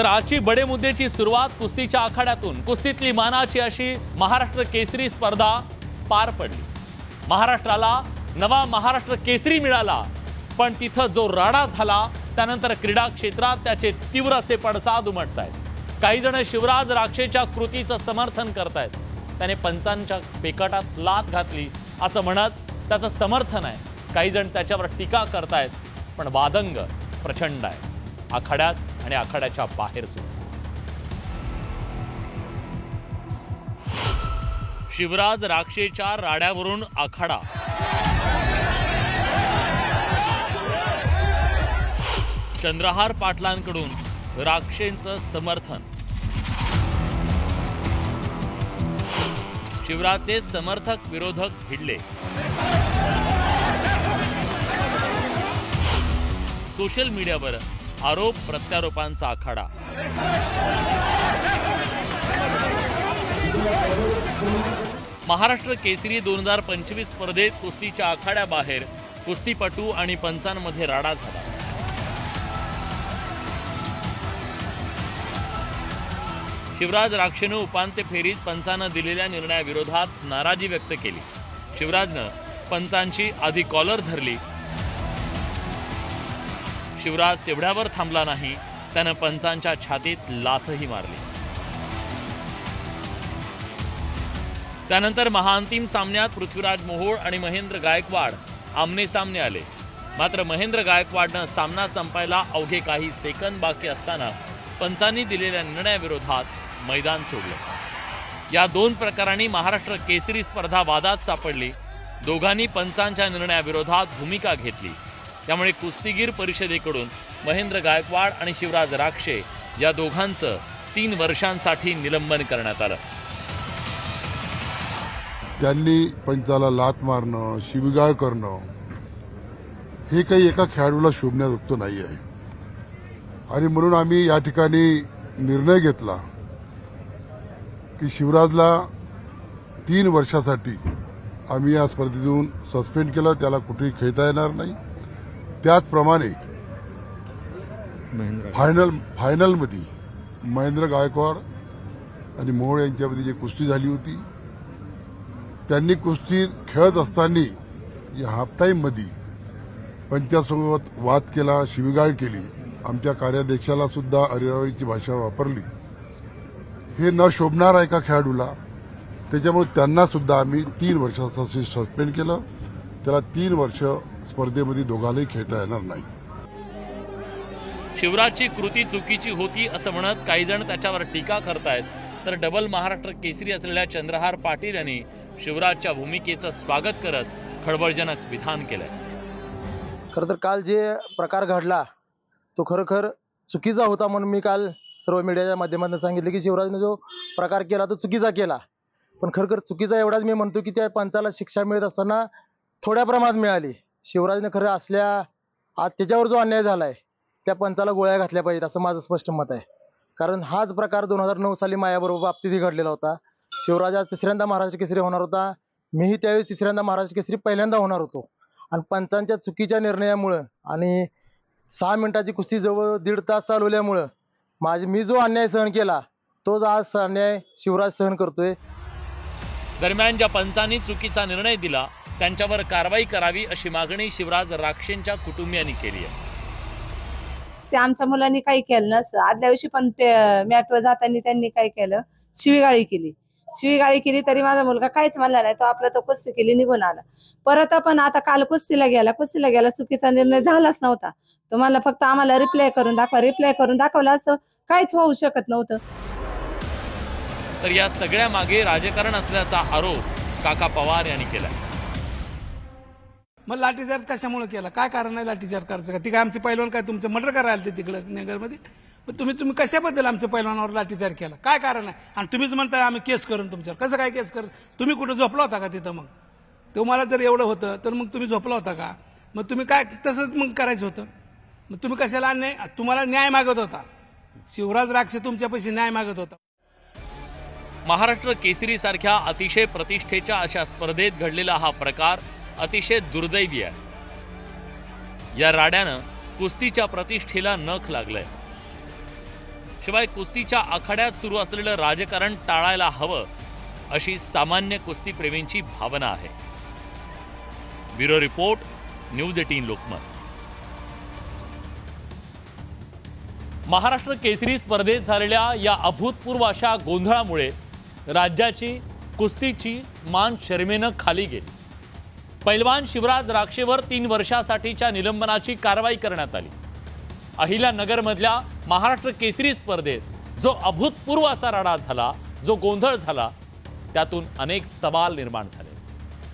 तर आजची बडे मुद्द्याची सुरुवात कुस्तीच्या आखाड्यातून कुस्तीतली मानाची अशी महाराष्ट्र केसरी स्पर्धा पार पडली. महाराष्ट्राला नवा महाराष्ट्र केसरी मिळाला पण तिथं जो राडा झाला त्यानंतर क्रीडा क्षेत्रात त्याचे तीव्र असे पडसाद उमटत आहेत काही जण शिवराज राक्षेच्या कृतीचं समर्थन करतायत. त्याने पंचांच्या पेकटात लात घातली असं म्हणत त्याचं समर्थन आहे. काही जण त्याच्यावर टीका करतायत पण वादंग प्रचंड आहे. आखाड्यात आणि आखाड्याच्या बाहेर सुद्धा शिवराज राक्षेच्या राड्यावरून आखाडा. चंद्रहार पाटलांकडून राक्षेंचं समर्थन. शिवराजचे समर्थक विरोधक भिडले. सोशल मीडियावर आरोप प्रत्यारोपांचा आखाडा. महाराष्ट्र केसरी दोन हजार पंचवीस स्पर्धेत कुस्तीच्या आखाड्याबाहेर कुस्तीपटू आणि पंचांमध्ये राडा झाला. शिवराज राक्षेनं उपांत्य फेरीत पंचानं दिलेल्या निर्णयाविरोधात नाराजी व्यक्त केली. शिवराजनं पंचांची आधी कॉलर धरली शिवराज तेवढ्यावर थांबला नाही. त्यानं पंचांच्या छातीत लाथही मारली. त्यानंतर महाअंतिम सामन्यात पृथ्वीराज मोहोळ आणि महेंद्र गायकवाड आमने सामने आले. मात्र महेंद्र गायकवाडनं सामना संपायला अवघे काही सेकंद बाकी असताना पंचांनी दिलेल्या निर्णयाविरोधात मैदान सोडलं. या दोन प्रकारांनी महाराष्ट्र केसरी स्पर्धा वादात सापडली. दोघांनी पंचांच्या निर्णयाविरोधात भूमिका घेतली. त्यामुळे कुस्तीगीर परिषदेकडून महेंद्र गायकवाड आणि शिवराज राक्षे या दोघांचं तीन वर्षांसाठी निलंबन करण्यात आलं. त्यांनी पंचाला लात मारणं शिवगाळ करणं हे काही एका खेळाडूला शोभण्याजोगतं नाही आहे आणि म्हणून आम्ही या ठिकाणी निर्णय घेतला की शिवराजला तीन वर्षासाठी आम्ही या स्पर्धेतून सस्पेंड केलं त्याला कुठेही खेळता येणार नाही. त्याचप्रमाणे फायनल फायनलमध्ये महेंद्र गायकवाड आणि मोहोळ यांच्यामध्ये जी कुस्ती झाली होती त्यांनी कुस्ती खेळत असताना या हाफ टाईममध्ये पंचासोबत वाद केला शिवीगाळ केली. आमच्या कार्याध्यक्षाला सुद्धा अरिरावीची भाषा वापरली. हे न शोभणार एका खेळाडूला त्याच्यामुळे त्यांना सुद्धा आम्ही तीन वर्षासाठी सस्पेंड केलं. त्याला तीन वर्ष स्पर्धेमध्ये दोघांनाही खेळता येणार नाही. शिवराजची कृती चुकीची होती असं म्हणत काही जण त्याच्यावर टीका करतायत. तर डबल महाराष्ट्र केसरी असलेल्या चंद्रहार पाटील यांनी शिवराजच्या भूमिकेचं स्वागत करत खळबळजनक विधान केलंय. खरं तर काल जे प्रकार घडला तो खरोखर चुकीचा होता म्हणून मी काल सर्व मीडियाच्या माध्यमातून सांगितलं की शिवराजने जो प्रकार केला तो चुकीचा केला. पण खरोखर चुकीचा एवढाच मी म्हणतो की त्या पंचाला शिक्षा मिळत असताना थोड्या प्रमाणात मिळाली. शिवराजनं खरं असल्या आज त्याच्यावर जो अन्याय झाला आहे त्या पंचाला गोळ्या घातल्या पाहिजेत असं माझं स्पष्ट मत आहे. कारण हाच प्रकार दोन हजार नऊ साली मायाबरोबर बाबतीतही घडलेला होता. शिवराज आज तिसऱ्यांदा महाराष्ट्र केसरी होणार होता. मीही त्यावेळेस तिसऱ्यांदा महाराष्ट्र केसरी पहिल्यांदा होणार होतो. आणि पंचांच्या चुकीच्या निर्णयामुळं आणि सहा मिनिटाची कुस्ती जवळ दीड तास चालवल्यामुळं माझे मी जो अन्याय सहन केला तोच आज अन्याय शिवराज सहन करतोय. दरम्यान ज्या पंचांनी चुकीचा निर्णय दिला त्यांच्यावर कारवाई करावी अशी मागणी शिवराज राक्षेंच्या कुटुंबियांनी केली आहे. ते आमच्या मुलांनी काही केलं नसतं. आदल्या दिवशी पण ते मॅटवर जाताना त्यांनी काय केलं? शिवीगाळी केली. शिवीगाळी केली तरी माझा मुलगा काहीच म्हणला नाही. तो आपला तो कुस्ती केली निघून आला. परत आपण आता काल कुस्तीला गेला. कुस्तीला गेला चुकीचा निर्णय झालाच नव्हता. तो मला फक्त आम्हाला रिप्लाय करून दाखवा. रिप्लाय करून दाखवलं असं काहीच होऊ शकत नव्हतं. तर या सगळ्या मागे राजकारण असल्याचा आरोप काका पवार यांनी केला मग लाठीचार्ज कशामुळे केला? काय कारण आहे लाठीचार्ज करायचं? का ती काय आमचे पैलवान काय तुमचं मर्डर करायला ते तिकडं नगरमध्ये? मग तुम्ही तुम्ही कशाबद्दल आमच्या पैलवानावर लाठीचार्ज केला? काय कारण आहे? आणि तुम्हीच म्हणताय आम्ही केस करून तुमच्यावर. कसं काय केस करून? तुम्ही कुठं झोपला होता का तिथं मग? तुम्हाला जर एवढं होतं तर मग तुम्ही झोपला होता का? मग तुम्ही काय तसंच मग करायचं होतं. मग तुम्ही कशाला अन्याय तुम्हाला न्याय मागत होता. शिवराज राक्षे तुमच्यापाशी न्याय मागत होता. महाराष्ट्र केसरी सारख्या अतिशय प्रतिष्ठेच्या अशा स्पर्धेत घडलेला हा प्रकार अतिशय दुर्दैवी आहे. या राड्यानं कुस्तीच्या प्रतिष्ठेला नख लागलंय. शिवाय कुस्तीच्या आखाड्यात सुरू असलेलं राजकारण टाळायला हवं अशी सामान्य कुस्तीप्रेमींची भावना आहे. Bureau report news eighteen Lokmat. Maharashtra Kesari स्पर्धेत झालेल्या या अभूतपूर्व अशा गोंधळामुळे राज्याची कुस्तीची मान शर्मेनं खाली गेली. पैलवान शिवराज राक्षेवर तीन वर्षासाठीच्या निलंबनाची कारवाई करण्यात आली. अहिल्यानगरमधल्या महाराष्ट्र केसरी स्पर्धेत जो अभूतपूर्व असा राडा झाला जो गोंधळ झाला त्यातून अनेक सवाल निर्माण झाले.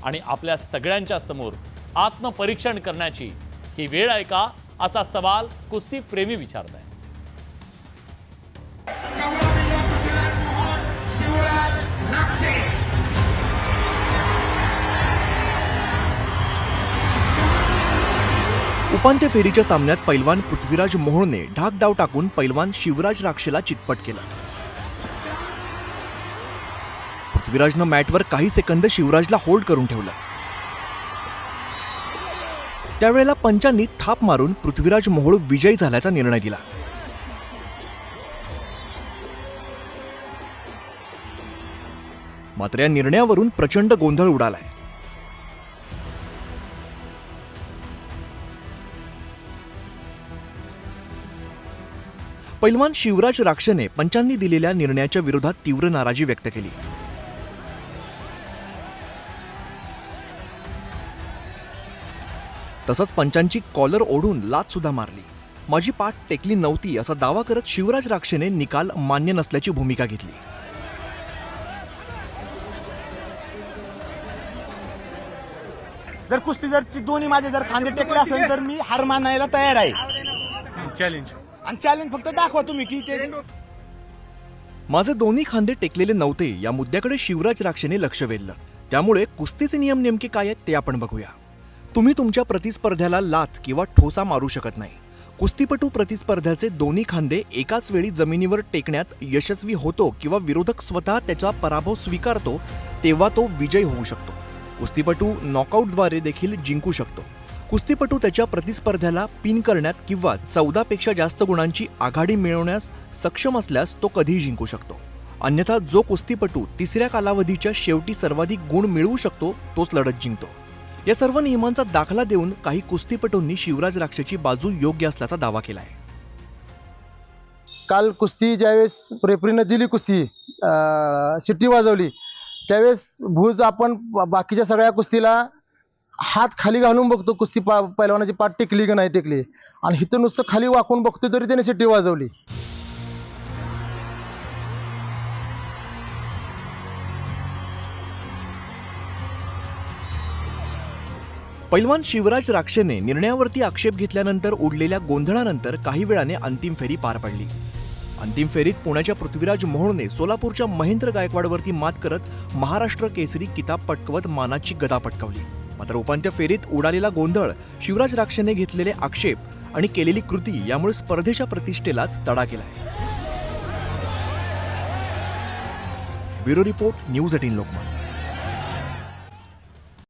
आणि आपल्या सगळ्यांच्या समोर आत्मपरीक्षण करण्याची ही वेळ आहे का असा सवाल कुस्ती प्रेमी विचारत आहे उपांत्य फेरीच्या सामन्यात पैलवान पृथ्वीराज मोहोळने ढाक डाव टाकून पैलवान शिवराज राक्षेला चितपट केलं. पृथ्वीराजनं मॅटवर काही सेकंद शिवराजला होल्ड करून ठेवलं. त्यावेळेला पंचांनी थाप मारून पृथ्वीराज मोहोळ विजयी झाल्याचा निर्णय दिला. मात्र या निर्णयावरून प्रचंड गोंधळ उडालाय. पैलवान शिवराज राक्षने पंचांनी दिलेल्या निर्णयाच्या विरोधात तीव्र नाराजी व्यक्त केली. तसंच पंचांची कॉलर ओढून लाच सुद्धा मारली. माझी पाठ टेकली नव्हती असा दावा करत शिवराज राक्षेने निकाल मान्य नसल्याची भूमिका घेतली. जर कुस्ती जर दोन्ही माझे जर खांदे टेकले असेल तर मी हार मानायला तयार आहे. चॅलेंज आणि चॅलेंज फक्त दाखवा तुम्ही की ते माझे दोन्ही खांदे टेकलेले नव्हते. या मुद्द्याकडे शिवराज राक्षेने लक्ष वेधलं. त्यामुळे कुस्तीचे नियम नेमके काय आहेत ते आपण बघूया. तुम्ही तुमच्या प्रतिस्पर्ध्याला लाथ किंवा ठोसा मारू शकत नाही. कुस्तीपटू प्रतिस्पर्ध्याचे दोन्ही खांदे एकाच वेळी जमिनीवर टेकण्यात यशस्वी होतो किंवा विरोधक स्वतः त्याचा पराभव स्वीकारतो तेव्हा तो विजय होऊ शकतो. कुस्तीपटू नॉकआउटद्वारे देखील जिंकू शकतो. कुस्तीपटू त्याच्या प्रतिस्पर्ध्याला पिन करण्यात किंवा चौदापेक्षा जास्त गुणांची आघाडी मिळवण्यास सक्षम असल्यास तो कधीही जिंकू शकतो. अन्यथा जो कुस्तीपटू तिसऱ्या कालावधीच्या शेवटी सर्वाधिक गुण मिळवू शकतो तोच लढत जिंकतो. या सर्व नियमांचा दाखला देऊन काही कुस्तीपटूंनी शिवराज राक्षेची बाजू योग्य असल्याचा दावा केलाय. काल कुस्ती ज्यावेळेस रेफरीनं दिली कुस्ती अं, शिट्टी वाजवली त्यावेळेस भूज आपण बाकीच्या सगळ्या कुस्तीला हात खाली घालून बघतो कुस्ती पा पैलवानाची पाठ टेकली की नाही टेकली. आणि इथं नुसतं खाली वाकून बघतो तरी त्याने सिटी वाजवली. पैलवान शिवराज राक्षेने निर्णयावरती आक्षेप घेतल्यानंतर उडलेल्या गोंधळानंतर काही वेळाने अंतिम फेरी पार पडली. अंतिम फेरीत पुण्याच्या पृथ्वीराज मोहोळने सोलापूरच्या महेंद्र गायकवाडवरती मात करत महाराष्ट्र केसरी किताब पटकवत मानाची गदा पटकावली. मात्र उपांत्य फेरीत उडालेला गोंधळ शिवराज राक्षेने घेतलेले आक्षेप आणि केलेली कृती यामुळे स्पर्धेच्या प्रतिष्ठेलाच तडा गेलाय. Bureau report news eighteen Lokmat.